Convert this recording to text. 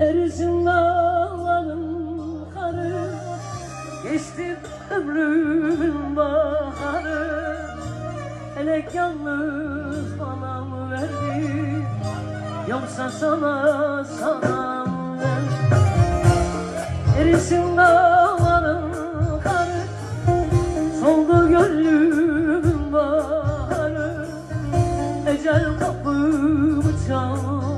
Erisin dağların karı Geçti ömrümün baharı. Elek yalnız bana verdi Yoksa sana sana mı verdi Erisin Soldu gönlümün baharı Ecel kapımı çaldı